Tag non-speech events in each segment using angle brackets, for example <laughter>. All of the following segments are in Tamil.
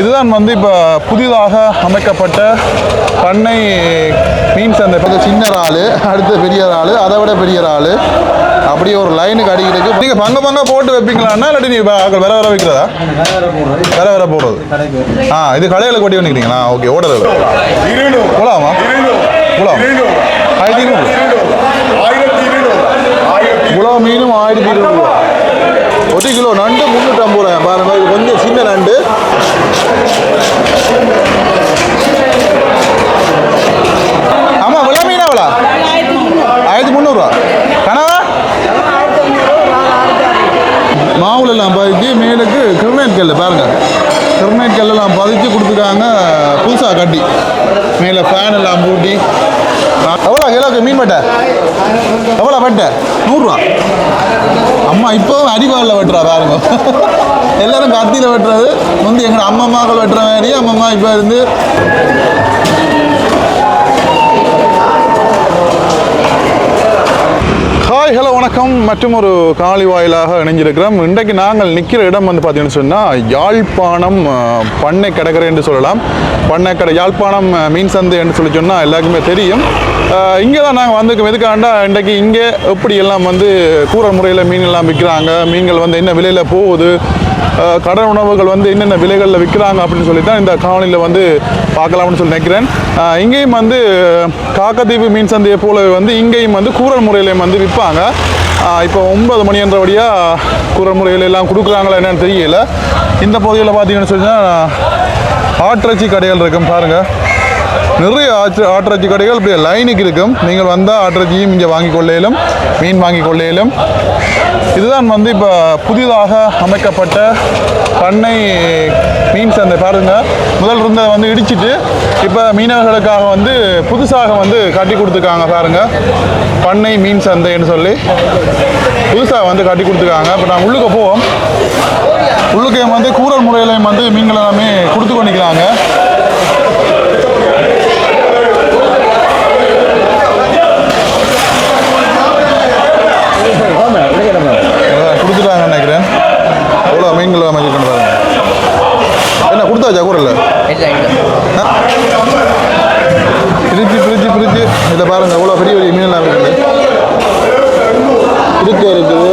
இதுதான் வந்து இப்போ புதிதாக அமைக்கப்பட்ட பண்ணை மீன் சந்தை. இப்போ சின்ன இறால் அடுத்து பெரிய இறால் அதை விட பெரிய இறால் அப்படியே ஒரு லைனுக்கு அடிக்கிறதுக்கு நீங்கள் பங்க பங்க போட்டு வைப்பீங்களான்னா இல்லாட்டி நீ வேற வேற வைக்கிறதா? வேற வேற போடுறது. ஆ இது கடையில் கொட்டி பண்ணிக்கிறீங்களா ஓகே ஓடுறது. போலாமா? போலாம்? ஆயிரத்தி இருநூறு. இவ்வளோ மீனும் ஆயிரத்தி இருநூறு. ஒரு கிலோ நண்டு முந்நூற்றி ஐம்பது ரூபாய். பாருங்க இது கொஞ்சம் சின்ன நண்டு. மாவுல எல்லாம் பதிச்சு மேலுக்கு கிரினைட் கல் பாருங்க. கிரினைட் கல்லெல்லாம் பதிச்சு கொடுத்துருக்காங்க புதுசாக கட்டி. மேலே ஃபேன் எல்லாம் பூட்டி. எவ்வளோ கிலோக்கு மீன் பட்டை எவ்வளோ பட்டை நூறுரூவா. அம்மா இப்போவும் அடிவாளில் வெட்டுறா பாருங்க. எல்லாரும் கத்தியில் வெட்டுறது. வந்து எங்கள் அம்மம்மாக்கள் வெட்டுற மாதிரி அம்மம்மா இப்போ இருந்து ஹாய் ஹலோ வணக்கம். மற்றும் ஒரு காலி வாயிலாக இணைஞ்சிருக்கிறோம் இன்றைக்கு நாங்கள் நிற்கிற இடம் வந்து பார்த்தீங்கன்னு சொன்னால் யாழ்ப்பாணம் பண்ணை கடற்கரை என்று சொல்லலாம். பண்ணை கடை யாழ்ப்பாணம் மீன் சந்தை என்று சொல்லி சொன்னால் எல்லாருக்குமே தெரியும். இங்கே தான் நாங்கள் வந்துருக்கோம். எதுக்காண்டா இன்றைக்கு இங்கே எப்படி எல்லாம் வந்து கூற முறையில் மீன் எல்லாம் விற்கிறாங்க மீன்கள் வந்து என்ன விலையில் போகுது அஹ், கடல் உணவுகள் வந்து என்னென்ன விலைகளில் விற்கிறாங்க அப்படின்னு சொல்லி தான் இந்த காவலியில் வந்து பார்க்கலாம்னு சொல்லி நினைக்கிறேன். இங்கேயும் வந்து காக்கத்தீவு மீன் சந்தையை போலவே வந்து இங்கேயும் வந்து கூறல் முறையிலையும் வந்து விற்பாங்க. இப்போ ஒன்பது மணி என்றபடியாக கூறல் முறையில் எல்லாம் கொடுக்குறாங்களா என்னன்னு தெரியல. இந்த பகுதியில் பார்த்தீங்கன்னு சொன்னால் ஆட்டிறச்சி கடைகள் இருக்கும் பாருங்கள் நிறைய ஆற்று ஆட்டிறச்சி கடைகள் இப்படி லைனுக்கு இருக்கும். நீங்கள் வந்தால் ஆட்டிறச்சியும் இங்கே வாங்கி கொள்ளையிலும் மீன் வாங்கி கொள்ளையிலும் இதுதான் வந்து இப்போ புதிதாக அமைக்கப்பட்ட பண்ணை மீன் சந்தை. பாருங்க. முதல் இருந்ததை வந்து இடிச்சிட்டு இப்போ மீனவர்களுக்காக வந்து புதுசாக வந்து கட்டி கொடுத்துருக்காங்க பாருங்க. பண்ணை மீன் சந்தைன்னு சொல்லி. புதுசாக வந்து கட்டி கொடுத்துருக்காங்க. இப்போ நாங்கள் உள்ளுக்க போவோம். உள்ளுக்கையும் வந்து கூரல் முறையிலையும் வந்து மீன்கள் எல்லாமே கொடுத்து கொண்டிருக்கிறாங்க. அதான் கொடுத்துட்டாங்கன்னு நினைக்கிறேன். எவ்வளோ மீன்கள் அமைச்சிருக்கணும் பாருங்க என்ன கொடுத்தாச்சா கூறல இல்லை பிரிச்சு பிரிச்சு பிரிச்சு. இதில் பாருங்க எவ்வளோ பெரிய பெரிய மீன்லாம் இருக்குது. இருக்கு இருக்குது.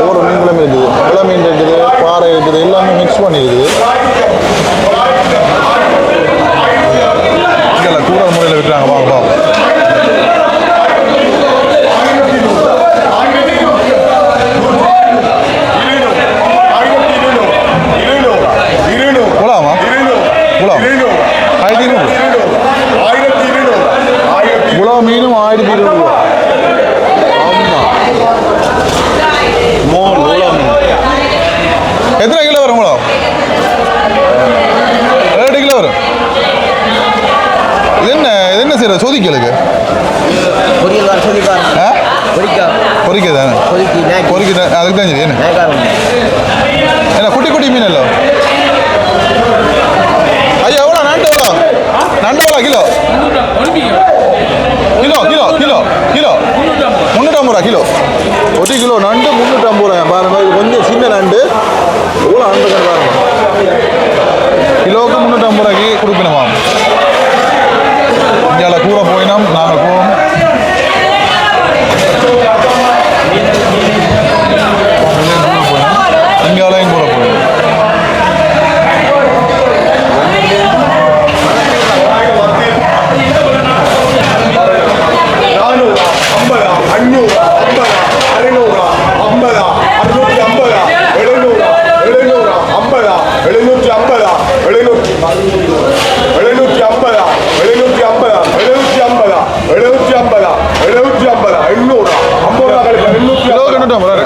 ஒவ்வொரு மீன்களும் இருக்குது. வெள்ளை மீன் இருக்குது பாறை இருக்குது எல்லாமே மிக்ஸ் பண்ணி இருக்குது இங்கே கூற முறையில் விற்கிறாங்க வாங்க வாங்க போலாமா போலாம் ஆயிரத்தி இருநூறு இவ்வளோ மீனும் ஆயிரத்தி இருநூறு ரூபா ஆமாம் எத்தனை கிலோ வரும் இவ்வளோ ரெண்டு கிலோ வரும் இது என்ன இது ஆ? பொரிக்கா பொறிக்க தானே பொறிக்க அதுக்கு தான் சரி என்ன குட்டி குட்டி மீன் இல்லை ஐயா எவ்வளோ நண்டு எவ்வளோ நண்டு எவ்வளோ kilo kilo kilo kilo kilo முந்நூற்றம்பது ரூபா கிலோ ஒரு கிலோ நண்டு முந்நூற்றம்பது ரூபாய் பாருங்க இது கொஞ்சம் சின்ன நண்டு எவ்வளோ நண்டு பாருங்க கிலோவுக்கு முந்நூற்றம்பது ரூபாய்க்கு கொடுக்கணுமா இங்கே கூற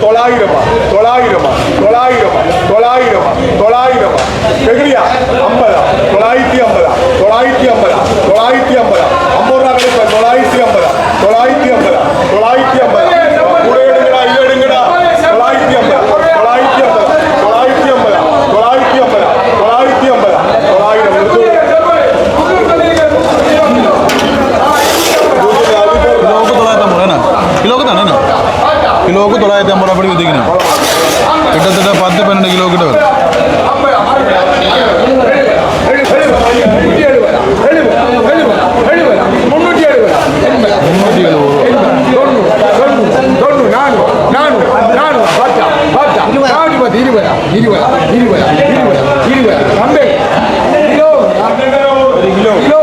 தொள்ளாயிரமா தொள்ளாயிரமா தொள்ளாயிரமா தொள்ளாயிரமா தொள்ளாயிரமா கேக்குறியா ஐம்பதா தொள்ளாயிரத்தி ஐம்பதா தொள்ளாயிரத்தி ஐம்பதா தொள்ளாயிரத்தி ஐம்பதா கிலோவுக்கு தொள்ளாயிரத்தி ஐம்பது அப்படி விற்றுக்கணும் கிட்டத்தட்ட பத்து பன்னெண்டு கிலோ கிட்ட வரும் முன்னூற்றி எழுபது இருபது இருபது இருபது இருபது கிலோ கிலோ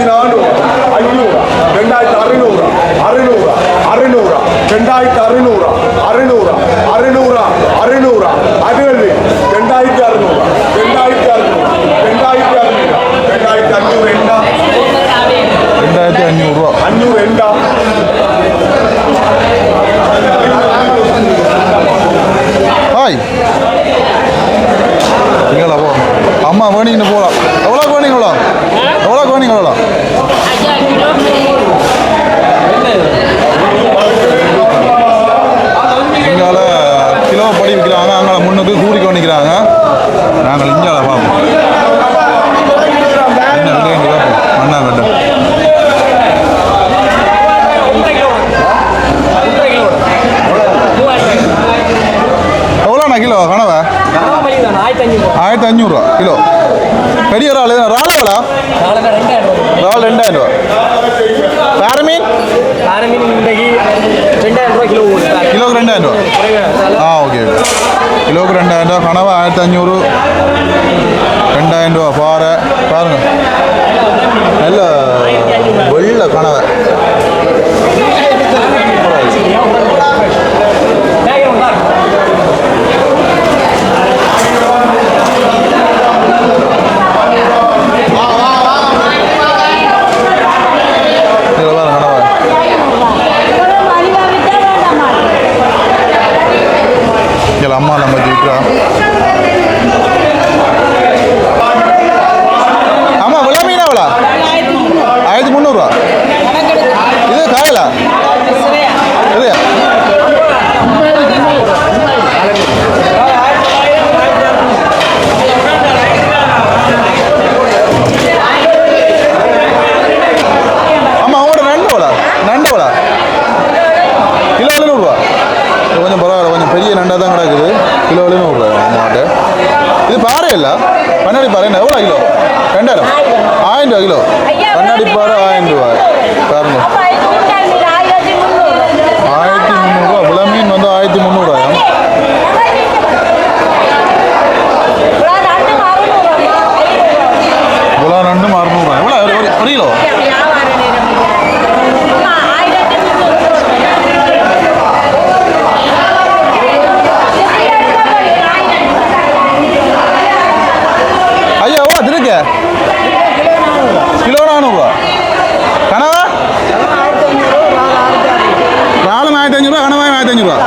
ரெண்டாயிரத்தி நானூறா ஐநூறா ரெண்டாயிரத்தி அறுநூறா அறுநூறா அறுநூறா ரெண்டாயிரத்தி அறுநூறா அறுநூறா அறுநூறா அறுநூறா அதுகள் ரெண்டாயிரத்தி அறுநூறா ரெண்டாயிரத்தி அறுநூறா ரெண்டாயிரத்தி அறுநூறா ரெண்டாயிரத்தி அஞ்சூறு என்ன ரெண்டாயிரத்தி அஞ்சூறுரூவா அஞ்சூறு என்ன ஹாய் இங்களா போ அம்மா வேணிங்கன்னு போகலாம் எவ்வளோ வேணிங்களா எவ்வளோ வேணிங்களா இங்கால கிலோ படி விற்கிறாங்க அங்கால முன்னுக்கு கூடி நிற்கிறாங்க நாங்கள் இங்கால பார்ப்போம் என்ன விலைன்னு பார்ப்போம் மண்ணா கட்டு எவ்வளோண்ணா கிலோ கனவை ஆயிரத்தி அஞ்சூறுரூவா கிலோ பெரிய இறால் இது இறால் எவ்வளோ இறால் ரெண்டாயிரம் ரூபா வேற மீன் கிலோக்கு ரெண்டாயிரம் ரூபா ஆ ஓகே ஓகே கிலோக்கு ரெண்டாயிரம் ரூபா கனவு ஆயிரத்தி அஞ்சூறு ரெண்டாயிரம் ரூபா பாறை பாருங்க நல்ல வெள்ள கனவை இதில் பாருங்க கனவை இதில் அம்மா ஆமாம் விலை மீன் எவ்வளோ ஆயிரத்தி முந்நூறுரூவா இது காயலா? இல்லையா ஆமாம் தான் கிடக்குது. கிலோ எழுநூறுவா மாட்டு இது பாறை இல்லை. கண்ணாடி பாறை. என்ன எவ்வளோ கிலோ? ரெண்டாயிரம். ஆயிரம் ரூபா கிலோ. கண்ணாடி பாறை ஆயிரம் ரூபா பாருங்க. ஆயிரத்தி முந்நூறுரூவா விலை மீன் வந்து ஆயிரத்தி முந்நூறுவாயம் விலை ரெண்டும் அறுநூறுவா எவ்வளோ ஒரு கிலோ ஐயா எவ்வளோ திருக்க கிலோ நானூறுரூவா கனவா ராலும் ஆயிரத்தி அஞ்சூறுவா கனவாயும் ஆயிரத்தி அஞ்சூறுவா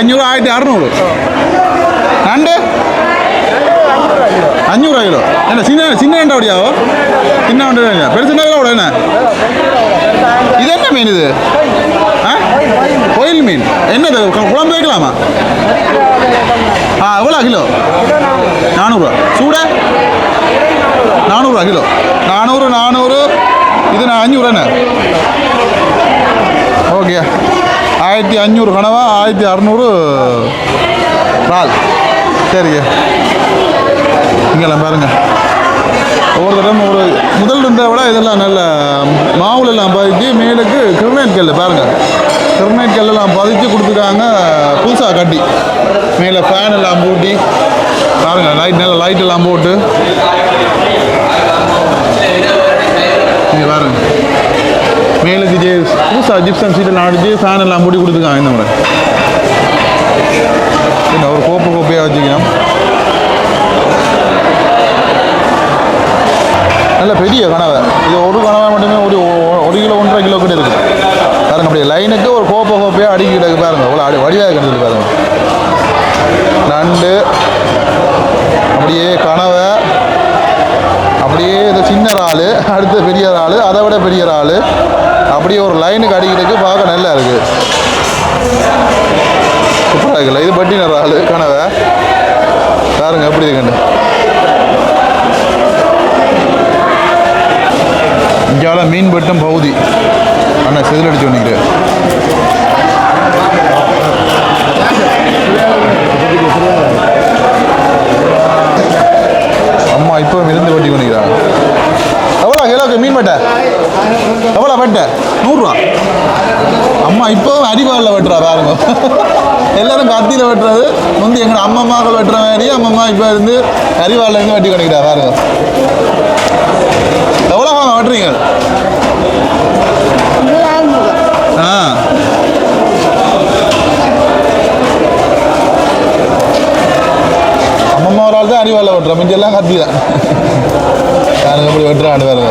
ஆயிரத்தி அஞ்சூறு ஆயிரத்தி அறநூறு நண்டு அஞ்சூறுவா கிலோ என்ன சின்ன சின்ன நண்டா அப்படியாவோ சின்ன நண்டு பெருசு நண்டா கூட என்ன இது என்ன மீன் இது ஆ கோயில் மீன் என்னது கு- குழம்பு வைக்கலாமா ஆ எவ்வளோ கிலோ நானூறுரூவா சூட நானூறுரூவா கிலோ நானூறு நானூறு இது நான் அஞ்சூறு என்ன ஓகே ஆயிரத்தி அஞ்சூறு கனவா ஆயிரத்தி அறநூறு பால் சரிங்க. இங்கெல்லாம் பாருங்க. ஒவ்வொரு தடவை ஒரு முதல் இருந்த விட இதெல்லாம் நல்ல மாவுல எல்லாம் பதிச்சு மேலுக்கு கிரினைட் கல் பாருங்க. கிரினைட் கல்லெல்லாம் பதிச்சு கொடுத்துருக்காங்க புதுசாக கட்டி. மேலே ஃபேன் எல்லாம் பூட்டி பாருங்க லைட் நல்ல லைட் எல்லாம் போட்டு. நீங்கள் பாருங்க. மேலுக்கு ஜே புதுசாக ஜிப்சம் சீட்டெல்லாம் அடிச்சு ஃபேன் எல்லாம் மூடி கொடுத்துருக்காங்க இந்த முறை. என்ன ஒரு கோப்பை கோப்பையாக வச்சுக்கணும் நல்ல பெரிய கனவை. இது ஒரு கனவை மட்டுமே ஒரு ஒரு கிலோ ஒன்றரை கிலோ கிட்ட இருக்குது பாருங்க அப்படியே லைனுக்கு ஒரு கோப்பை கோப்பையாக அடிக்கி கிடக்கு பாருங்க. அவ்வளோ அடி வடிவாக கிடக்குது பாருங்க. நண்டு அப்படியே கனவை. அப்படியே இந்த சின்ன இறால் அடுத்து பெரிய இறால் அதை விட பெரிய இறால். அப்படியே ஒரு லைனுக்கு அடிக்கிறதுக்கு பார்க்க நல்லா இருக்குது சூப்பராக இருக்குல்ல இது பட்டி நிற ஆள் கனவை. பாருங்க எப்படி இருக்குன்னு. இந்தியாவில் மீன் பட்டும் பகுதி. அண்ணா செதிலடிச்சு பண்ணிக்கிறேன் அம்மா இப்போ இருந்து வெட்டி பண்ணிக்கிறாங்க எவ்வளோ கிலோக்கு மீன் பட்டை எவ்வளோ வெட்ட? நூறுரூவா. அம்மா இப்போவும் அடிபாலில் வெட்டுறா பாருங்க. எல்லாரும் கத்தியில் வெட்டுறது. வந்து எங்கள் அம்மம்மாக்கள் வெட்டுற மாதிரி அம்மம்மா இப்போ இருந்து அரிவாளில் இருந்து வெட்டி பண்ணிக்கிறா பாருங்க. எவ்வளோ வாங்க வெட்டுறீங்க? ஆ. அம்மம்மா ஒரு ஆள் தான் அடிவாளில் வெட்டுறா மிஞ்செல்லாம் கத்தி தான் பாருங்க எப்படி வெட்டுறான்னு பாருங்க.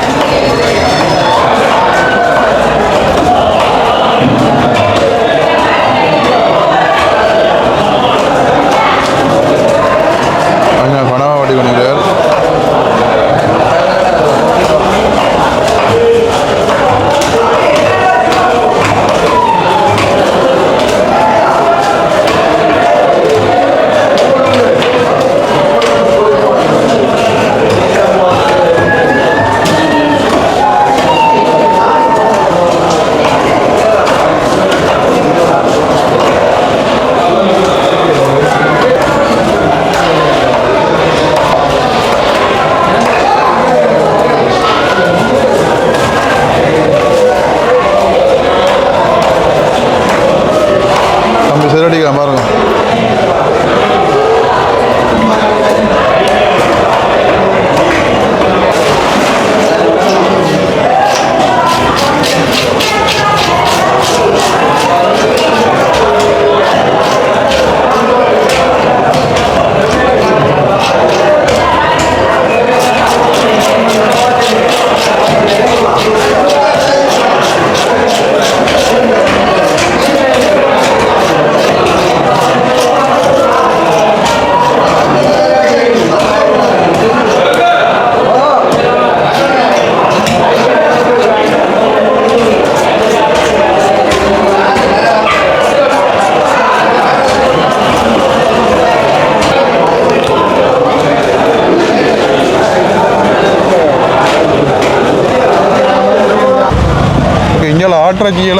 இங்கே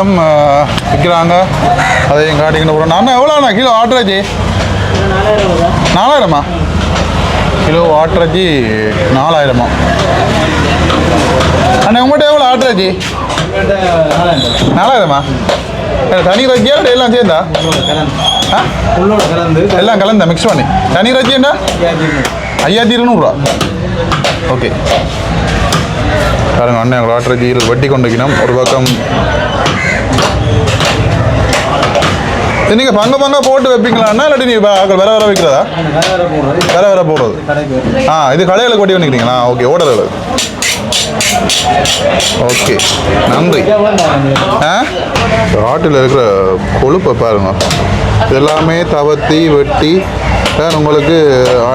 விற்கிறாங்க அதையும் காட்டிக்கிட்டு போகிறோம் நான் எவ்வளோண்ணா கிலோ ஆட்டிறச்சி நாலாயிரமா? கிலோ ஆட்டிறச்சி நாலாயிரமா? அண்ணா உங்கள்கிட்ட எவ்வளோ ஆட்டிறச்சி நாலாயிரமா? தனி ரஜியா இல்லை எல்லாம் சேர்ந்தா? ஆ? கலந்து எல்லாம் கலந்தா மிக்ஸ் பண்ணி. தனி ரஜியண்டா ஐயாயிரத்தி இருநூறுவா. ஓகே. பாருங்க அண்ணன் எங்களை ஆட்டுற வட்டி கொண்டு வைக்கணும் ஒரு பக்கம் நீங்கள் பங்க பங்க போட்டு வைப்பீங்களாண்ணா இல்லாட்டி நீ வேறு வேறு வைக்கிறதா? வேறு வேறு போடுறது. ஆ இது கடையில் கொட்டி பண்ணிக்கிறீங்களா ஓகே ஓடல ஓகே நன்றி. ஆ? ஆட்டில் இருக்கிற கொழுப்பை பாருங்க. எல்லாமே தவத்தி வெட்டி. தான் உங்களுக்கு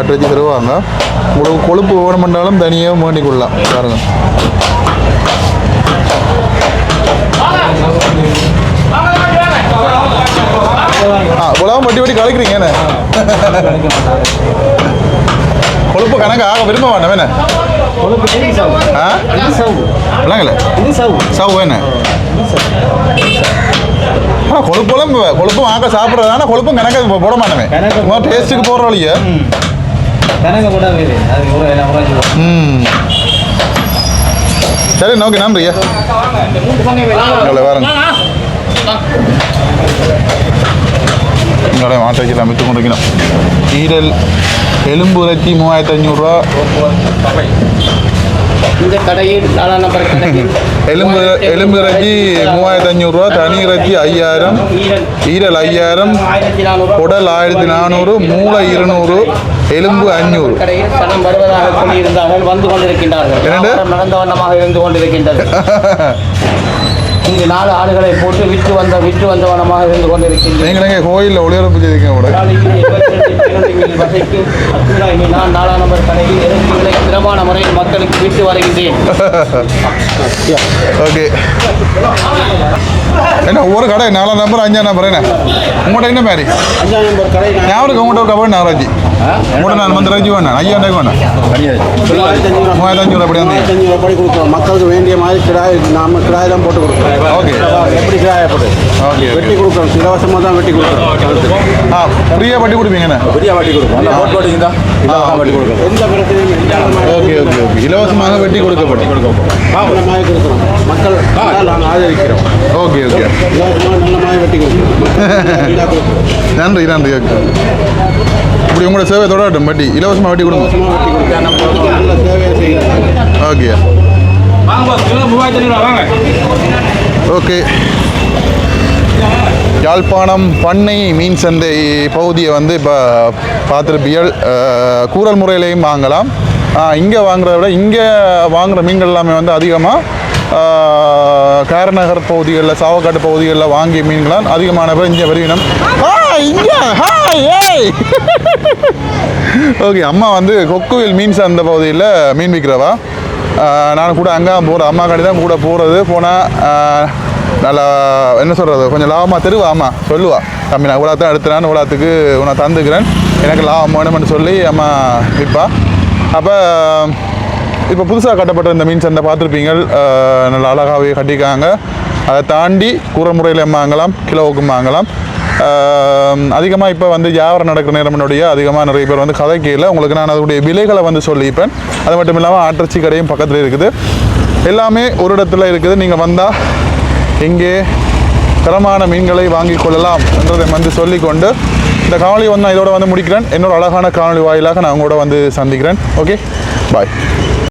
வச்சு தருவாங்க. உங்களுக்கு கொழுப்பு வேணுமென்றாலும் தனியாக வேண்டிக் கொள்ளலாம். பாருங்க. இவ்வளவு வட்டி வட்டி கலக்கிறீங்க என்ன கொழுப்பு கணக்கு ஆக விரும்ப மாட்டேன் என்ன கொழுப்பு இது சவு. ஆ இது சவு. இல்லைங்களே இது சவு. சவு என்ன ஆ கொழுப்பெல்லாம் கொழுப்பும் ஆக்க சாப்பிட்றதான கொழுப்பும் கணக்கு போட மாட்டேன் டேஸ்ட்டுக்கு போடுற வழிய ம். சரி நோக்கி நன்றியா இங்கே வாருங்க இங்கே மாட்டை வைக்கலாம் விற்று கொண்டிருக்கணும் ஈரல் எலும்பு இறைச்சி மூவாயிரத்தி அஞ்சூறுரூவா இந்த கடையில் எலும்பு எலும்பு இறைச்சி மூவாயிரத்தி அஞ்சூறுரூவா தனி இறைச்சி ஐயாயிரம் ஈரல் ஐயாயிரம் குடல் ஆயிரத்தி நானூறு மூளை இருநூறு எலும்பு அஞ்சூறு கடையில் பணம் வருவதாக சொல்லியிருந்தார்கள் வந்து கொண்டிருக்கின்றார்கள் நடந்த வண்ணமாக இருந்து கொண்டிருக்கின்றது இங்கு நாலு ஆடுகளை போட்டு விற்று வந்த விற்று வந்த வண்ணமாக இருந்து கொண்டிருக்கின்றது நீங்கள் எங்கே கோயிலில் ஒளிபரப்பு செய்திருக்கீங்க கூட வசைக்கு நான் நாலாம் நம்பர் கடையில் இறைச்சிகளை திறமான முறையில் மக்களுக்கு விட்டு வருகின்றேன். ஓகே. என்ன ஒவ்வொரு கடை நாலாம் நம்பர் அஞ்சாம் நம்பர் என்ன? உங்கள்கிட்ட என்ன மாதிரி? அஞ்சாம் நம்பர் கடை ஞாபகம் உங்கள்கிட்ட ஒரு கபடி நாகராஜி? உங்கள்கிட்ட நான் வந்து ரஜி வேணாம். ஐயா வேணாம்? மூவாயிரத்தி அஞ்சூறு அப்படி வந்து. அஞ்சு ரூபாய் படி கொடுக்குறோம் மக்களுக்கு வேண்டிய மாதிரி கிடாய் நாம கிடாய் தான் போட்டு கொடுக்குறோம் ஓகே எப்படி கிடாயை போட்டு ஓகே. வெட்டி கொடுக்குறோம் இலவசமாக தான் வெட்டி கொடுக்குறோம் ஆ ஃப்ரீயாக பட்டி கொடுப்பீங்கண்ணே பெரிய வட்டி கொடுக்கும் அந்த போட்டு வட்டிங்க தான் இலவசமாக வட்டி கொடுக்குறோம் எந்த பிரச்சனையும் ஓகே ஓகே ஓகே. இலவசமாக வெட்டி கொடுக்கப்படும். நல்ல மாதிரி கொடுக்குறோம் மக்கள் நாங்கள் ஆதரிக்கிறோம் ஓகே. ஓகே நல்ல மாதிரி வெட்டி கொடுக்குறோம் <laughs> நன்றி நன்றி ஓகே. இப்படி உங்களோட சேவை தொடரட்டும் வட்டி இலவசமாக வட்டி கொடுங்க. ஓகே ஓகே யாழ்ப்பாணம் பண்ணை மீன் சந்தை பகுதியை வந்து இப்போ பார்த்துருப்பியல் கூரல் முறையிலையும் வாங்கலாம். இங்கே வாங்குறத விட இங்கே வாங்குகிற மீன்கள் எல்லாமே வந்து அதிகமாக காரநகர் பகுதிகளில் சாவக்காட்டு பகுதிகளில் வாங்கிய மீன்களால் அதிகமான பேர் இங்கே வருவினம் ஏய் ஓகே அம்மா வந்து கொக்குவில் மீன் சார்ந்த பகுதியில் மீன் விற்கிறவா? நான் கூட அங்கே போகிறேன் அம்மா கடை தான் கூட போகிறது போனால் நல்லா என்ன சொல்கிறது கொஞ்சம் லாபமாக தருவா அம்மா? சொல்லுவா. தம்பி நான் இவ்வளோ தான் எடுத்துறேன் இவ்வளோத்துக்கு உன்னை தந்துக்கிறேன். எனக்கு லாபம் வேணும்னு சொல்லி அம்மா விற்பா. அப்போ இப்போ புதுசாக கட்டப்பட்ட இந்த மீன் சந்தை பார்த்துருப்பீங்க. நல்லா அழகாகவே கட்டிக்காங்க அதை தாண்டி கூற முறையில் வாங்கலாம் கிலோவுக்கும் வாங்கலாம். அதிகமாக இப்போ வந்து வியாபாரம் நடக்கிற நேரமனுடைய அதிகமாக நிறைய பேர் வந்து கதை கீழே உங்களுக்கு நான் அதனுடைய விலைகளை வந்து சொல்லிப்பேன் அது மட்டும் இல்லாமல் ஆட்டர்ச்சி கடையும் பக்கத்தில் இருக்குது. எல்லாமே ஒரு இடத்துல இருக்குது. நீங்கள் வந்தால் இங்கே தரமான மீன்களை வாங்கிக் கொள்ளலாம் என்றதை வந்து சொல்லிக்கொண்டு இந்த காணொலி வந்து நான் இதோட வந்து முடிக்கிறேன். என்னோட அழகான காணொலி வாயிலாக நான் உங்களோட வந்து சந்திக்கிறேன். ஓகே? பாய்.